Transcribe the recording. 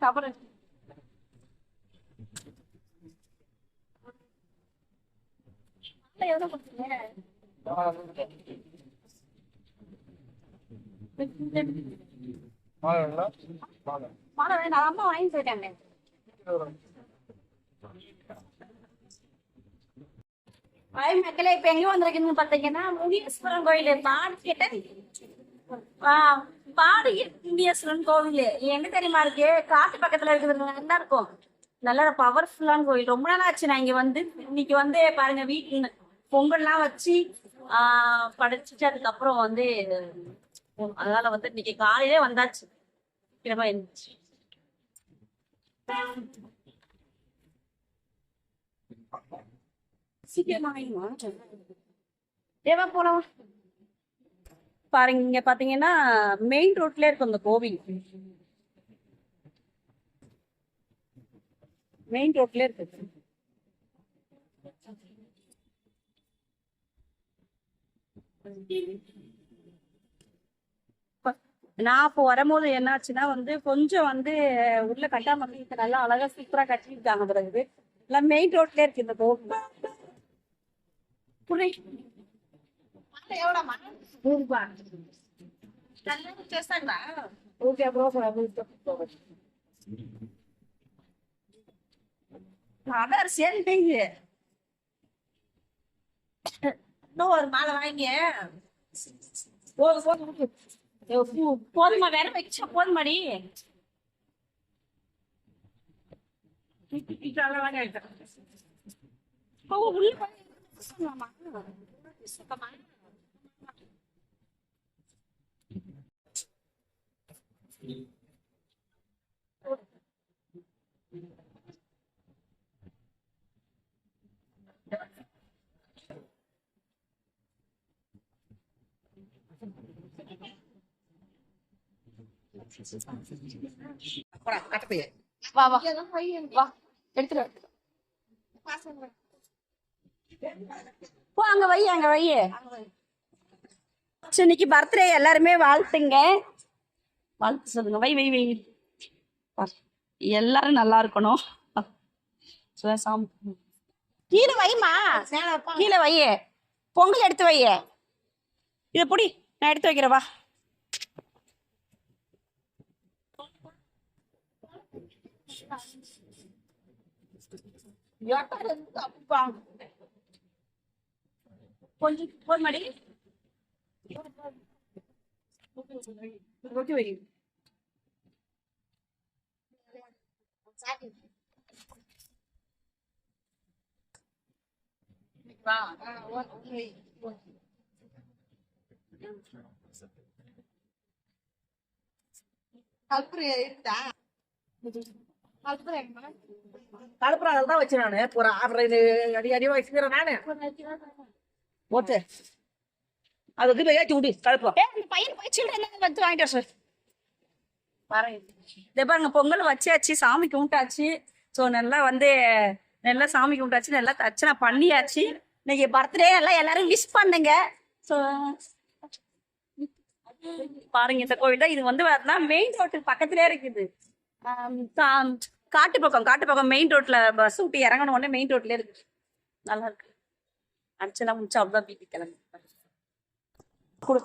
கபரு எவ்வளோ கொடுத்தீங்க மாலை வேண்டாம் அம்மா வாங்கி போயிட்டாங்க ஐ மக்களே இப்ப எங்க வந்திருக்குன்னு பாத்தீங்கன்னா முனீஸ்வரன் கோயில் மார்க்கெட்ட பாடு முனீஸ்வரன் கோவில். எங்க தெரியுமா இருக்கு? காட்டு பக்கத்துல இருக்கிறது நல்லா இருக்கும். நல்ல பவர்ஃபுல்லான கோயில். ரொம்ப நாள் ஆச்சு நான் இங்க வந்து. இன்னைக்கு வந்து பாருங்க வீட்டு பொங்கல்லாம் வச்சு ஆஹ் படைச்சிட்டு அதுக்கப்புறம் வந்து அதனால வந்து இன்னைக்கு காலையிலே வந்தாச்சு. சீக்கிரமா இருந்துச்சு. சீக்கிரமா தேவா போலாம்? பாருங்க இங்க பாத்தீங்கன்னா மெயின் ரோட்ல இருக்கும் இந்த கோவில். மெயின் ரோட்ல இருக்கு. நான் அப்போ வரும்போது என்னாச்சுன்னா வந்து கொஞ்சம் வந்து உள்ள கட்டாம நல்லா அழகா சூப்பரா கட்டிருக்காங்க பிறகு. எல்லாம் மெயின் ரோட்ல இருக்கு இந்த கோவில். புரி. நூறுபா ஓகே ப்ரோ அதான் சரி இன்னும் ஒரு மாலை வாங்கி போதும் போதும் போதும். ஐயோ, பூ- போதுமா வேற வச்சா போதுமாடி போ, உள்ள போய் சொல்லலாமா? சொல்லலாமா? வா வா வா எடுத்துட்டு வா. போ அங்க வை அங்க வை. சரி, இன்னைக்கு பர்த்டே எல்லாருமே வாழ்த்துங்க. வாழ்த்து சொல்லுங்க. வை வை வை. எல்லாரும் நல்லா இருக்கணும். சரி, சாமி கீழே வைமா கீழே வை பொங்கல் எடுத்து வை இத புடி நான் எடுத்து வைக்கிறேன் வா. கொஞ்சம் போன் மாடி. ஓகே வை. கலப்புறம் தான் வச்சு நானு. ஒரு ஆறரை அடி அடி வச்சுக்கிறேன் நானு. ஓட்டு அது வந்து ஏற்றி விடு கலப்புறம் ஏய், இந்த பையன் போய் சில்லறை வந்து வாங்கிட்டு. பாருங்க இதோ பாருங்க பொங்கல் வச்சாச்சு சாமி கும்பிட்டாச்சு. ஸோ நல்லா வந்து நல்லா சாமி கும்பிட்டாச்சு நல்லா அர்ச்சனை பண்ணியாச்சு. இன்னைக்கு பர்த்டே எல்லாம் எல்லாரும் விஷ் பண்ணுங்க. ஸோ பாருங்க இந்த கோவில் தான் இது வந்து பார்த்தா மெயின் ரோட்டுக்கு பக்கத்துலயே இருக்குது. காட்டு பக்கம் காட்டு பக்கம் மெயின் ரோட்ல பஸ் விட்டு இறங்கணும் உடனே மெயின் ரோட்ல இருக்கு. நல்லா இருக்கு. அர்ச்சனை முடிச்சு அவ்வளோ வீட்டுக்கு கிளம்பி. கொடு.